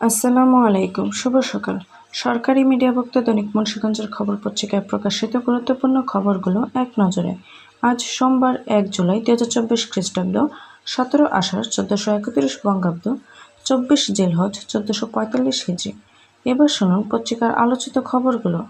আসসালামু আলাইকুম, শুভ সকাল। সরকারি মিডিয়াভুক্ত দৈনিক মুন্সীগঞ্জের খবর পত্রিকায় প্রকাশিত গুরুত্বপূর্ণ খবরগুলো এক নজরে। আজ সোমবার এক জুলাই দু হাজার চব্বিশ খ্রিস্টাব্দ, সতেরো আষাঢ় চোদ্দোশো একত্রিশ বঙ্গাব্দ, চব্বিশ জেলহজ চোদ্দোশো পঁয়তাল্লিশ হিজড়ি। এবার শুনুন পত্রিকার আলোচিত খবরগুলো।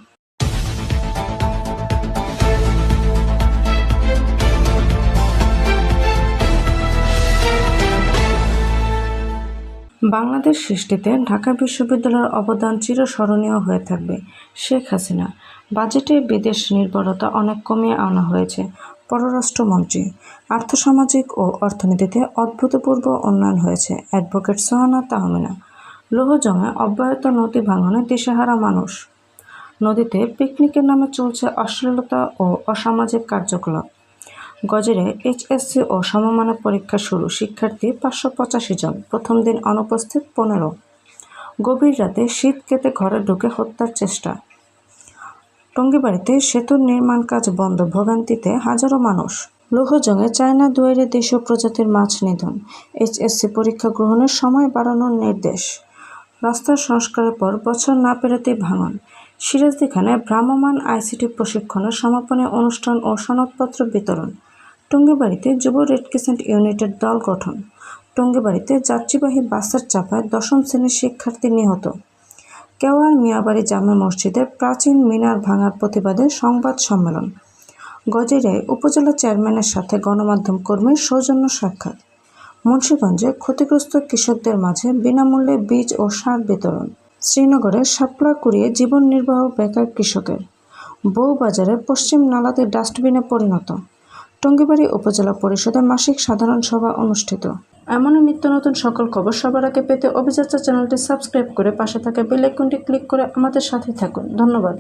বাংলাদেশ সৃষ্টিতে ঢাকা বিশ্ববিদ্যালয়ের অবদান চিরস্মরণীয় হয়ে থাকবে শেখ হাসিনা। বাজেটে বিদেশ নির্ভরতা অনেক কমিয়ে আনা হয়েছে। পররাষ্ট্রমন্ত্রী, আর্থসামাজিক ও অর্থনীতিতে অভূতপূর্ব উন্নয়ন হয়েছে অ্যাডভোকেট সোহানা তাহমিনা। লোহজঙে অব্যাহত নদী ভাঙনে দিশেহারা মানুষ। নদীতে পিকনিকের নামে চলছে অশ্লীলতা ও অসামাজিক কার্যকলাপ। গজরে এইচএসসি ও সমমানের পরীক্ষা শুরু। শিক্ষার্থী পাঁচশো পঁচাশি জন। প্রথম দিন অনুপস্থিত পনেরো। গভীর রাতে শীত কেটে ঘরে ঢুকে হত্যার চেষ্টা। টঙ্গিবাড়িতে সেতুর নির্মাণ কাজ বন্ধ। ভোগান্তিতে হাজারো মানুষ। লৌহজঙে চায়না দুয়ারে দেশীয় প্রজাতির মাছ নিধন। এইচএসসি পরীক্ষা গ্রহণের সময় বাড়ানোর নির্দেশ। রাস্তার সংস্কারের পর বছর না পেরোতেই ভাঙন। সিরাজদিখানে ভ্রাম্যমাণ আইসিটি প্রশিক্ষণের সমাপনী অনুষ্ঠান ও সনদপত্র বিতরণ। টঙ্গিবাড়িতে যুব রেড ক্রিসেন্ট ইউনিটের দল গঠন। টঙ্গিবাড়িতে যাত্রীবাহী বাসের চাপায় দশম শ্রেণির শিক্ষার্থী নিহত। কেওয়ার মিয়াবাড়ি জামে মসজিদের প্রাচীন মিনার ভাঙার প্রতিবাদে সংবাদ সম্মেলন। গজেরিয়ায় উপজেলা চেয়ারম্যানের সাথে গণমাধ্যম কর্মীর সৌজন্য সাক্ষাৎ। মুন্সীগঞ্জে ক্ষতিগ্রস্ত কৃষকদের মাঝে বিনামূল্যে বীজ ও সার বিতরণ। শ্রীনগরে শাপলা কুড়িয়ে জীবন নির্বাহ বেকার কৃষকের। বউবাজারে পশ্চিম নালাতে ডাস্টবিনে পরিণত। টঙ্গিবাড়ি উপজেলা পরিষদের মাসিক সাধারণ সভা অনুষ্ঠিত। এমনই নিত্য নতুন সকল খবর সবার আগে পেতে অভিযাত্রা চ্যানেলটি সাবস্ক্রাইব করে পাশে থাকা বেল আইকনটি ক্লিক করে আমাদের সাথে থাকুন। ধন্যবাদ।